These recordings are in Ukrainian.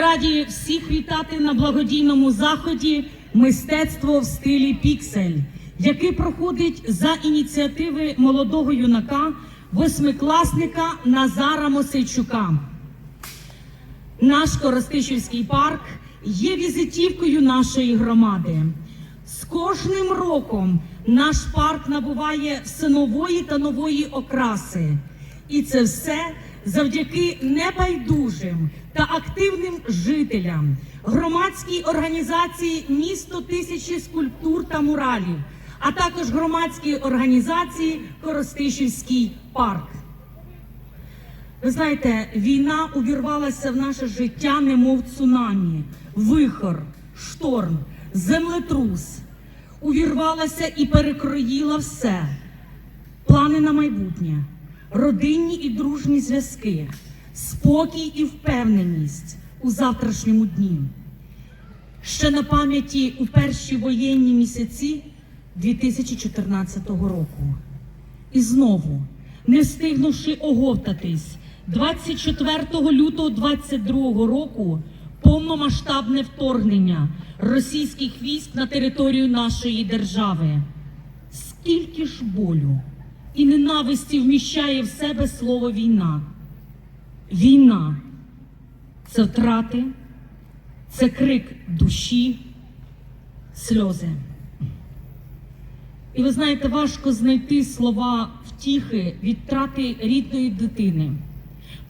раді всіх вітати на благодійному заході Мистецтво в стилі Піксель, який проходить за ініціативи молодого юнака, восьмикласника Назара Мосейчука. Наш Коростишівський парк є візитівкою нашої громади. З кожним роком наш парк набуває все нової та нової окраси. І це все завдяки небайдужим та активним жителям, громадській організації Місто тисячі скульптур та муралів, а також громадській організації Коростишівський парк. Ви знаєте, війна увірвалася в наше життя, немов цунамі, вихор, шторм, землетрус. Увірвалася і перекроїла все. Плани на майбутнє, родинні і дружні зв'язки, спокій і впевненість у завтрашньому дні. Ще на пам'яті у перші воєнні місяці 2014 року. І знову, не встигнувши оговтатись, 24 лютого 22 року повномасштабне вторгнення російських військ на територію нашої держави. Скільки ж болю і ненависті вміщає в себе слово війна? Війна це втрати, це крик душі, сльози. І ви знаєте, важко знайти слова втіхи від втрати рідної дитини.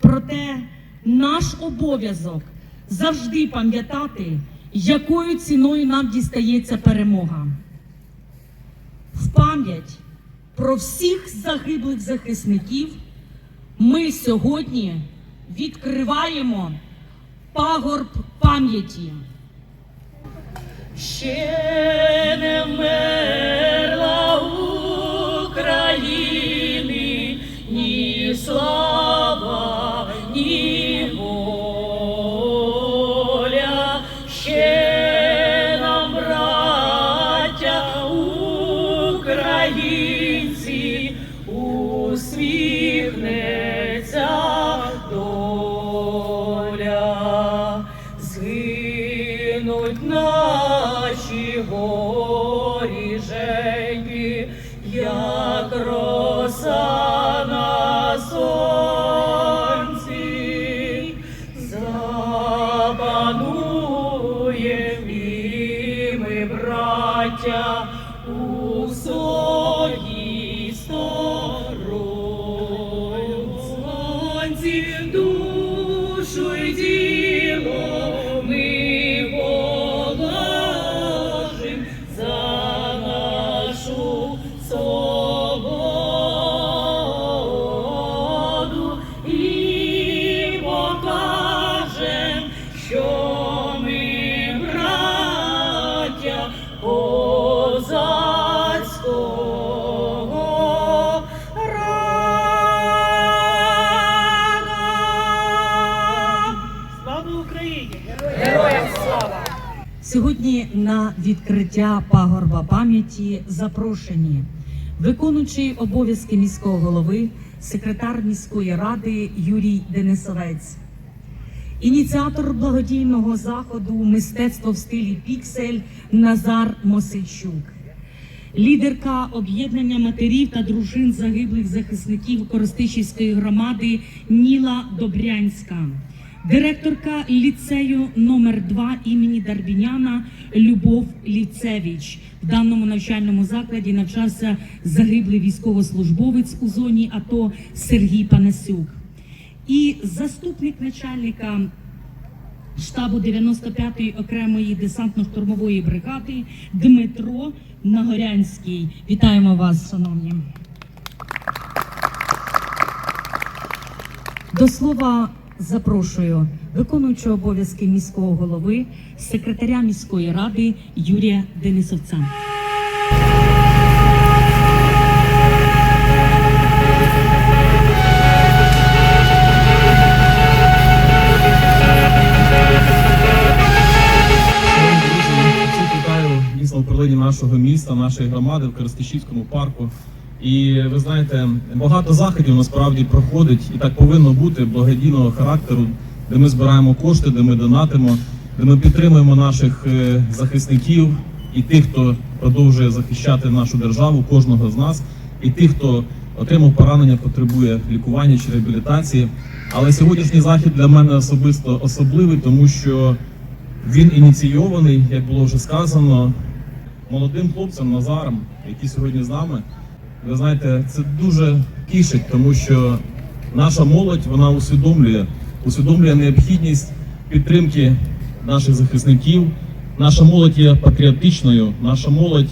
Проте наш обов'язок завжди пам'ятати, якою ціною нам дістається перемога. В пам'ять про всіх загиблих захисників ми сьогодні відкриваємо пагорб пам'яті. Ще не вмерла наші горіженьки, як роса Сьогодні на відкриття пагорба пам'яті запрошені виконуючий обов'язки міського голови, секретар міської ради Юрій Денисовець, ініціатор благодійного заходу Мистецтво в стилі Піксель Назар Мосичук, лідерка об'єднання матерів та дружин загиблих захисників Коростишівської громади Ніла Добрянська. Директорка ліцею номер 2 імені Дарбіняна Любов Ліцевич. В даному навчальному закладі навчався загиблий військовослужбовець у зоні АТО Сергій Панасюк. І заступник начальника штабу 95-ї окремої десантно-штурмової бригади Дмитро Нагорянський. Вітаємо вас, шановні. До слова запрошую виконуючого обов'язки міського голови, секретаря міської ради Юрія Денисовця. Вітаю в перлині нашого міста, нашої громади в Коростишівському парку. І ви знаєте, багато заходів насправді проходить і так повинно бути благодійного характеру де ми збираємо кошти, де ми донатимо, де ми підтримуємо наших е, захисників і тих, хто продовжує захищати нашу державу, кожного з нас, і тих, хто отримав поранення, потребує лікування чи реабілітації. Але сьогоднішній захід для мене особисто особливий, тому що він ініційований, як було вже сказано, молодим хлопцем Назаром, який сьогодні з нами. Ви знаєте, це дуже тішить, тому що наша молодь вона усвідомлює, усвідомлює необхідність підтримки наших захисників. Наша молодь є патріотичною, наша молодь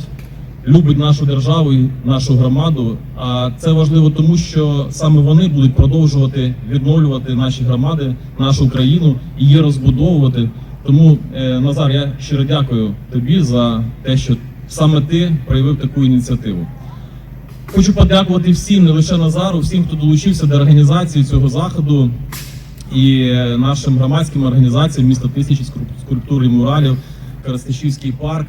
любить нашу державу і нашу громаду. А це важливо тому, що саме вони будуть продовжувати відновлювати наші громади, нашу країну і її розбудовувати. Тому, е, Назар, я щиро дякую тобі за те, що саме ти проявив таку ініціативу. Хочу подякувати всім, не лише Назару, всім, хто долучився до організації цього заходу і нашим громадським організаціям міста тисячі скульптур і муралів, Коростишівський парк,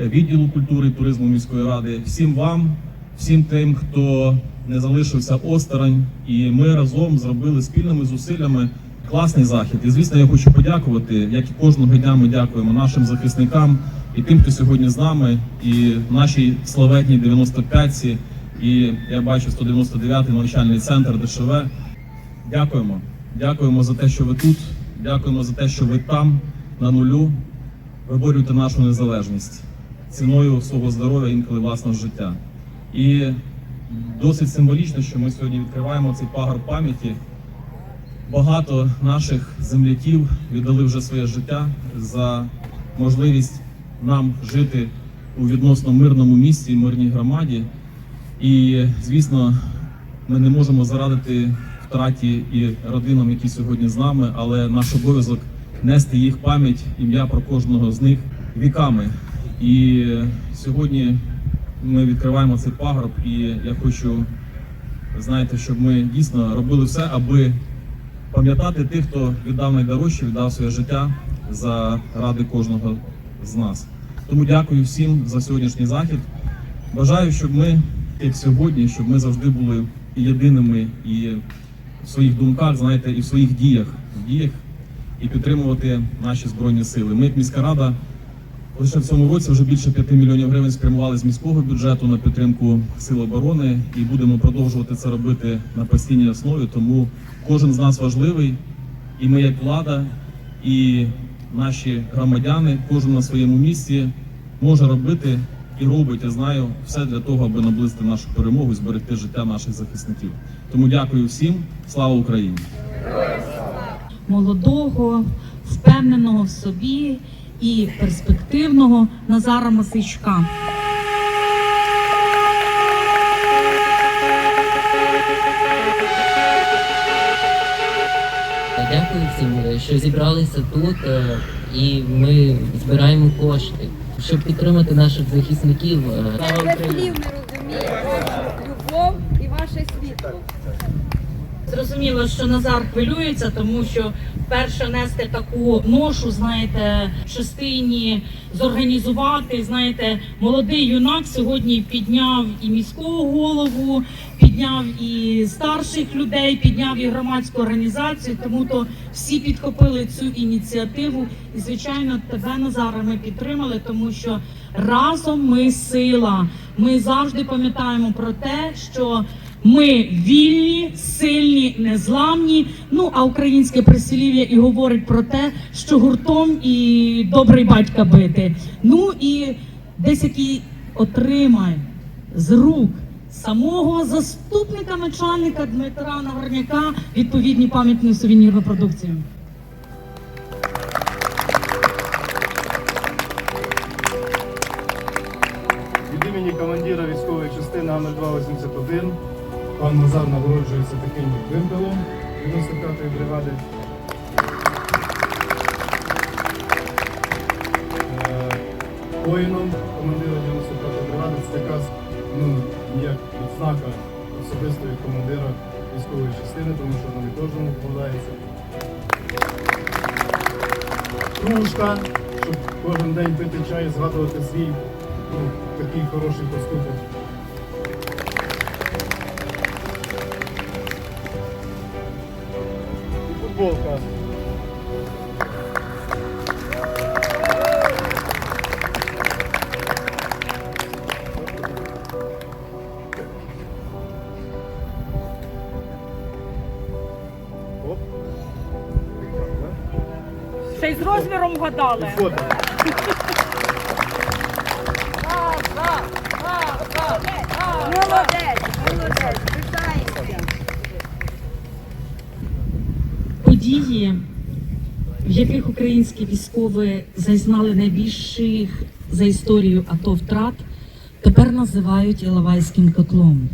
е, відділу культури і туризму міської ради. Всім вам, всім тим, хто не залишився осторонь, і ми разом зробили спільними зусиллями класний захід. І звісно, я хочу подякувати, як і кожного дня ми дякуємо нашим захисникам і тим, хто сьогодні з нами, і нашій славетній 95-ці, і я бачу 199-й навчальний центр ДШВ. Дякуємо. Дякуємо за те, що ви тут. Дякуємо за те, що ви там, на нулю, виборюєте нашу незалежність ціною свого здоров'я, інколи власного життя. І досить символічно, що ми сьогодні відкриваємо цей пагор пам'яті. Багато наших земляків віддали вже своє життя за можливість нам жити у відносно мирному місті, мирній громаді. І, звісно, ми не можемо зарадити втраті і родинам, які сьогодні з нами, але наш обов'язок нести їх пам'ять, ім'я про кожного з них віками. І сьогодні ми відкриваємо цей пагорб, і я хочу, знаєте, щоб ми дійсно робили все, аби пам'ятати тих, хто віддав найдорожче, віддав своє життя заради кожного з нас. Тому дякую всім за сьогоднішній захід. Бажаю, щоб ми, як сьогодні, щоб ми завжди були єдиними і в своїх думках, знаєте, і в своїх діях, в діях і підтримувати наші збройні сили. Ми, як міська рада, лише в цьому році вже більше 5 мільйонів гривень спрямували з міського бюджету на підтримку сил оборони і будемо продовжувати це робити на постійній основі. Тому кожен з нас важливий, і ми, як влада, і наші громадяни, кожен на своєму місці може робити і робить, я знаю, все для того, аби наблизити нашу перемогу і зберегти життя наших захисників. Тому дякую всім, слава Україні! молодого, впевненого в собі і перспективного Назара Масичка. Дякую всім, е, що зібралися тут, е, і ми збираємо кошти, щоб підтримати наших захисників. Я слів не розумію. Вашу любов і ваше світло. Зрозуміло, що Назар хвилюється, тому що перше нести таку ношу, знаєте, в частині зорганізувати. Знаєте, молодий юнак сьогодні підняв і міського голову, підняв і старших людей, підняв і громадську організацію. Тому то всі підхопили цю ініціативу. І звичайно, тебе Назара ми підтримали, тому що разом ми сила. Ми завжди пам'ятаємо про те, що ми вільні, сильні, незламні. Ну а українське прислів'я і говорить про те, що гуртом і добрий батька бити. Ну і десь який отримає з рук самого заступника начальника Дмитра Нагорняка відповідні пам'ятні сувенірну продукцію. Від імені командира військової частини номер 281 пан Назар нагороджується таким вимпелом 95-ї бригади. Е, Воїном командира 95-ї бригади це така ну, як відзнака особисто від командира військової частини, тому що вона не кожному вкладається. Кружка, щоб кожен день пити чай згадувати свій ну, такий хороший поступок. футболка. Ще й з розміром гадали. Події, в яких українські військові зазнали найбільших за історію АТО втрат, тепер називають Іловайським котлом.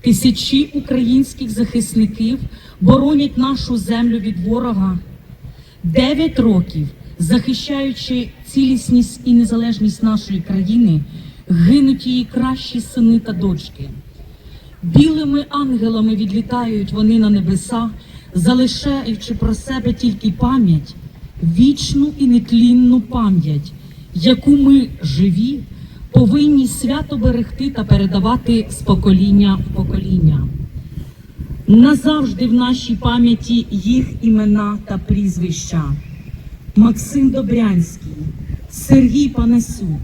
Тисячі українських захисників боронять нашу землю від ворога. Дев'ять років, захищаючи цілісність і незалежність нашої країни, гинуть її кращі сини та дочки. Білими ангелами відлітають вони на небеса, залишаючи про себе тільки пам'ять, вічну і нетлінну пам'ять, яку ми живі повинні свято берегти та передавати з покоління в покоління. Назавжди в нашій пам'яті їх імена та прізвища. Максим Добрянський, Сергій Панасюк,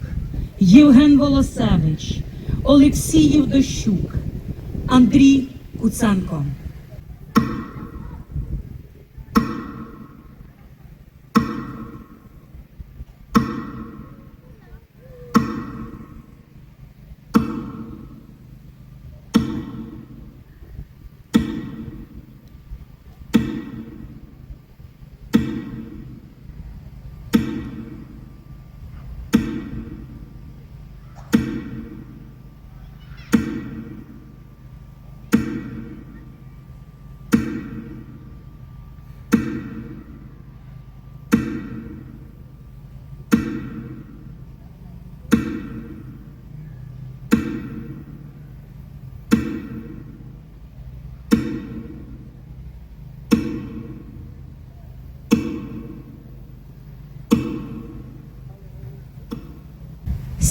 Євген Волосевич, Олексій Євдощук, Андрій Куценко.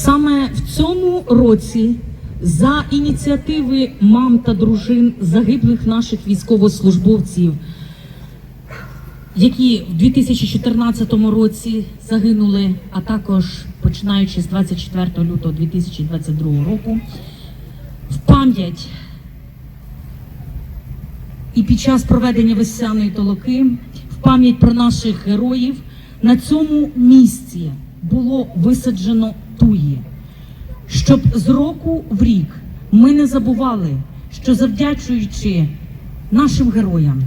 Саме в цьому році за ініціативи мам та дружин загиблих наших військовослужбовців, які в 2014 році загинули, а також починаючи з 24 лютого 2022 року, в пам'ять і під час проведення весняної толоки в пам'ять про наших героїв на цьому місці було висаджено туї, щоб з року в рік ми не забували, що завдячуючи нашим героям,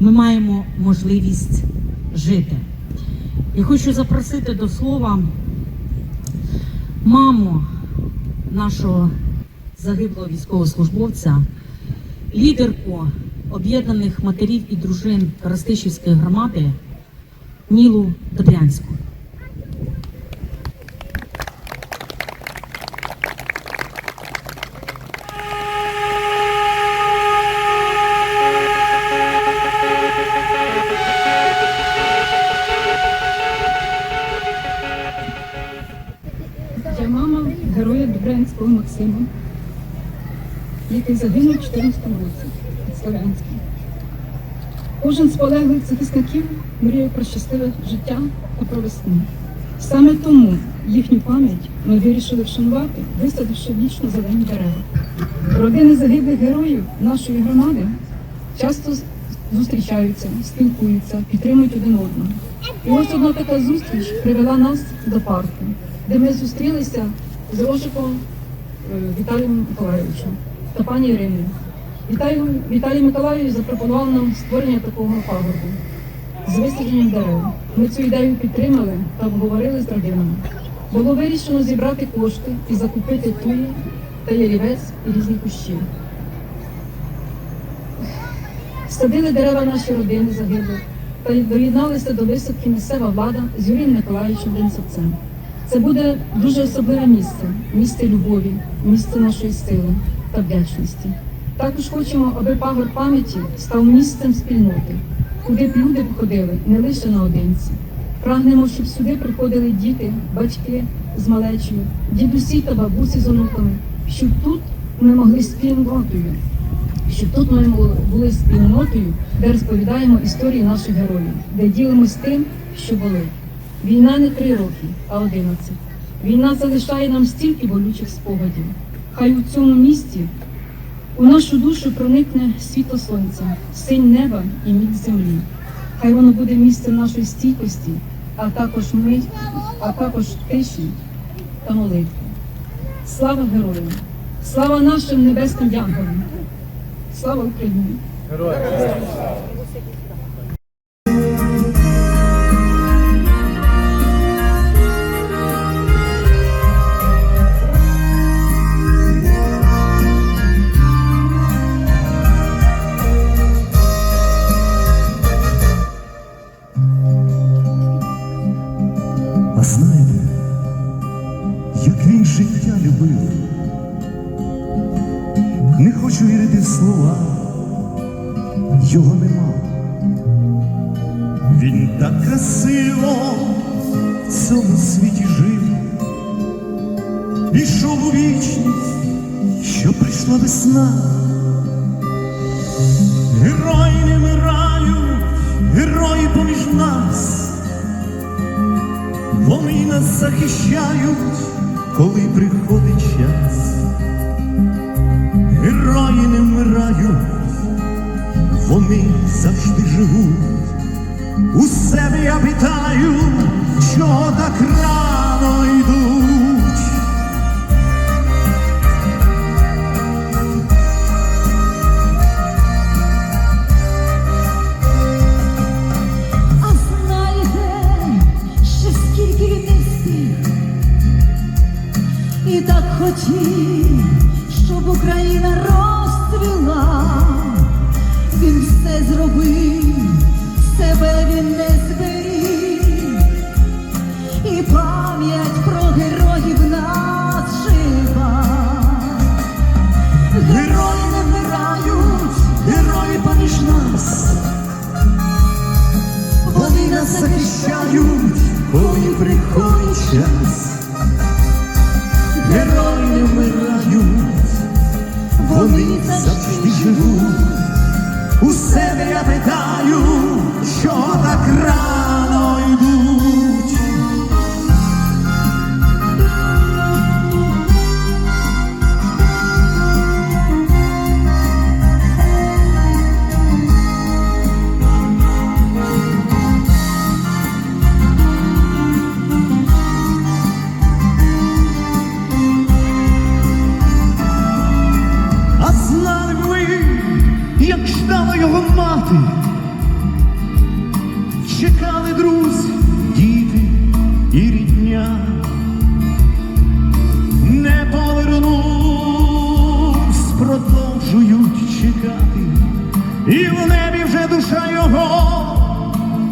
ми маємо можливість жити. І хочу запросити до слова маму нашого загиблого військовослужбовця, лідерку об'єднаних матерів і дружин Ростишівської громади Нілу Добрянську. Який загинув у 14 році під Слов'янськом. Кожен з полеглих захисників мріє про щасливе життя та про весну. Саме тому їхню пам'ять ми вирішили вшанувати, висадивши вічно зелені дерева. Родини загиблих героїв нашої громади часто зустрічаються, спілкуються, підтримують один одного. І ось одна така зустріч привела нас до парку, де ми зустрілися з Рошиком е, Віталієм Миколайовичем та пані Іриною. Віталій, Віталій Миколайович запропонував нам створення такого пагорбу з висадженням дерев. Ми цю ідею підтримали та обговорили з родинами. Було вирішено зібрати кошти і закупити туї та ялівець і різні кущі. Садили дерева наші родини загиблих та доєдналися до висадки місцева влада з Юрієм Миколаївичем Денисовцем. Це буде дуже особливе місце, місце любові, місце нашої сили та вдячності. Також хочемо, аби пагор пам'яті став місцем спільноти, куди б люди ходили не лише наодинці. Прагнемо, щоб сюди приходили діти, батьки з малечою, дідусі та бабусі з онуками, щоб тут ми могли спільнотою щоб тут ми були спільнотою, де розповідаємо історії наших героїв, де ділимось тим, що були. Війна не три роки, а одинадцять. Війна залишає нам стільки болючих спогадів. Хай у цьому місті у нашу душу проникне світло сонця, синь неба і міць землі. Хай воно буде місцем нашої стійкості, а також ми, а також тиші та молитви. Слава героям! Слава нашим небесним янголам! Слава Україні! А весна. Герої не вмирають, герої поміж нас. Вони нас захищають, коли приходить час. Герої не вмирають, вони завжди живуть. У себе я питаю, чого так рано питаю, що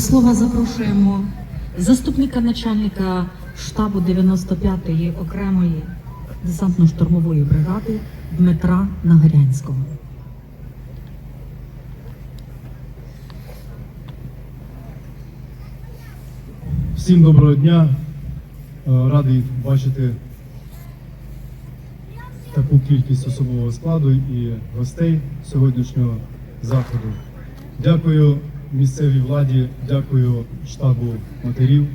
Слова запрошуємо заступника начальника штабу 95-ї окремої десантно-штурмової бригади Дмитра Нагорянського. Всім доброго дня. Е, Радий бачити таку кількість особового складу і гостей сьогоднішнього заходу. Дякую місцевій владі, дякую штабу матерів,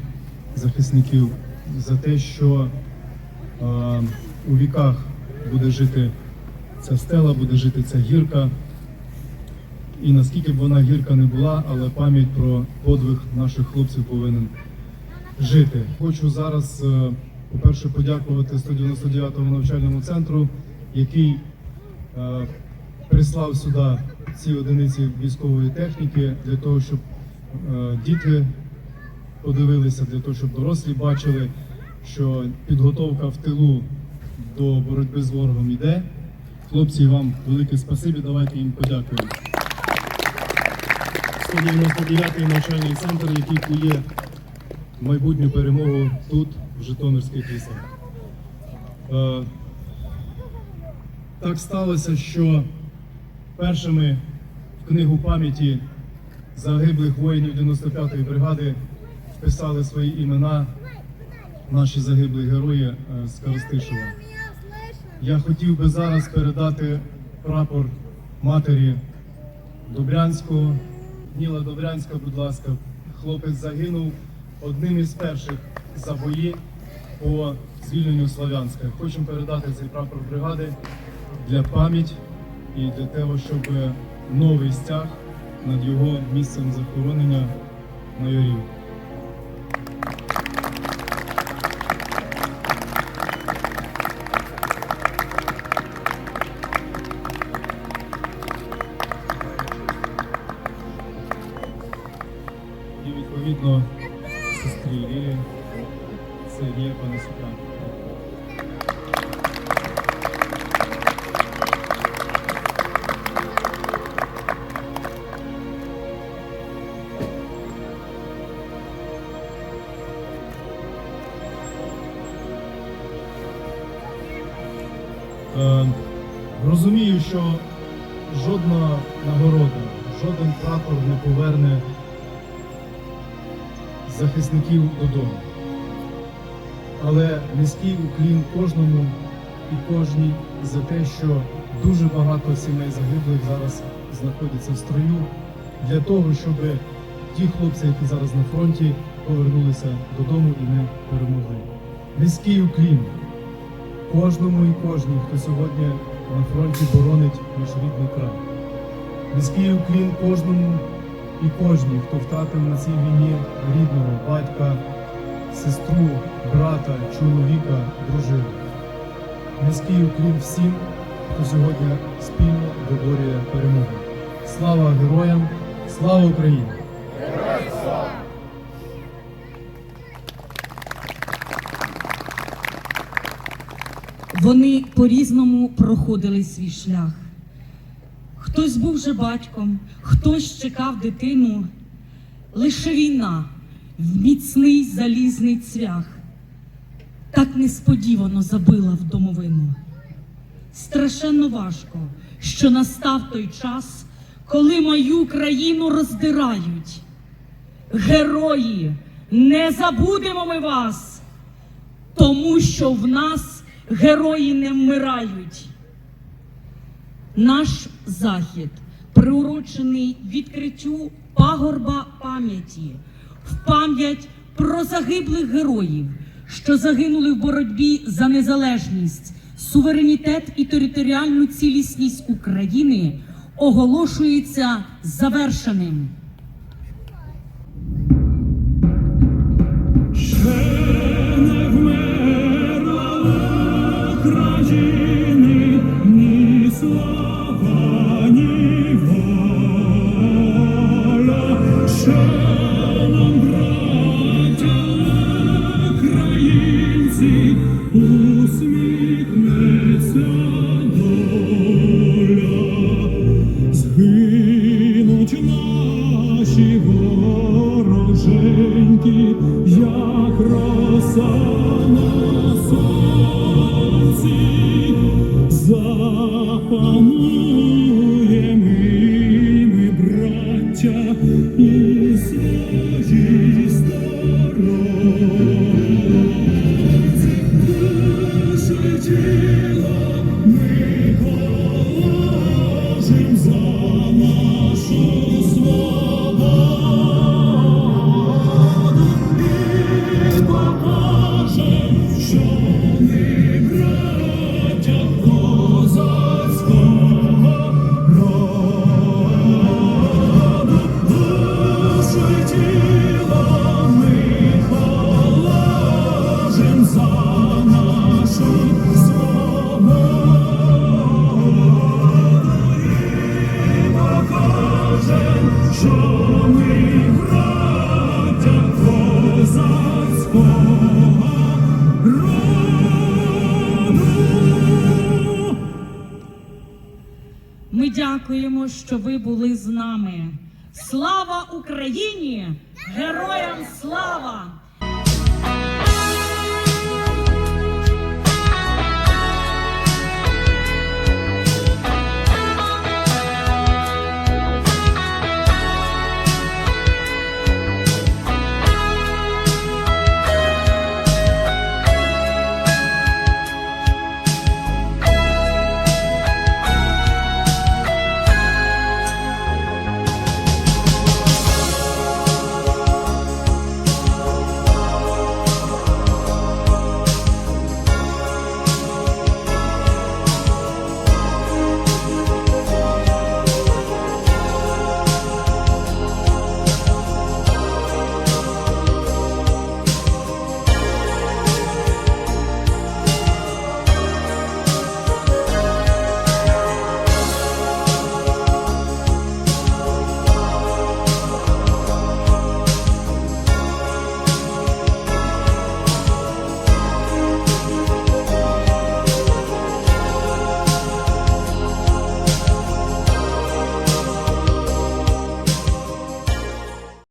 захисників за те, що е, у віках буде жити ця стела, буде жити ця гірка. І наскільки б вона гірка не була, але пам'ять про подвиг наших хлопців повинен жити. Хочу зараз е, по-перше, подякувати 199-му навчальному центру, який е, прислав сюди ці одиниці військової техніки для того, щоб е, діти подивилися, для того, щоб дорослі бачили, що підготовка в тилу до боротьби з ворогом йде. Хлопці, вам велике спасибі, давайте їм подякуємо. 199-й навчальний центр, який кує майбутню перемогу тут, в Житомирських лісах. Е, Так сталося, що першими в книгу пам'яті загиблих воїнів 95-ї бригади вписали свої імена наші загиблі герої е, з Коростишева. Я хотів би зараз передати прапор матері Добрянського. Ніла Добрянська, будь ласка, хлопець загинув одним із перших за бої по звільненню Славянська. Хочемо передати цей прапор бригади для пам'яті і для того, щоб новий стяг над його місцем захоронення майорів. І відповідно сестрі Лілі Сергія Панасюка. Захисників додому. Але низький уклін кожному і кожній за те, що дуже багато сімей загиблих зараз знаходяться в строю для того, щоб ті хлопці, які зараз на фронті, повернулися додому і не перемогли. Низький уклін кожному і кожній, хто сьогодні на фронті боронить наш рідний край. Низький уклін кожному і кожній, хто втратив на цій війні рідного батька, сестру, брата, чоловіка, дружину. Низький уклін всім, хто сьогодні спільно виборює перемогу. Слава героям! Слава Україні! Вони по-різному проходили свій шлях. Хтось був вже батьком, хтось чекав дитину. Лише війна в міцний залізний цвях так несподівано забила в домовину. Страшенно важко, що настав той час, коли мою країну роздирають. Герої, не забудемо ми вас! тому що в нас герої не вмирають. Наш захід приурочений відкриттю пагорба пам'яті в пам'ять про загиблих героїв, що загинули в боротьбі за незалежність, суверенітет і територіальну цілісність України, оголошується завершеним. Що ви були з нами. Слава Україні! Героям слава!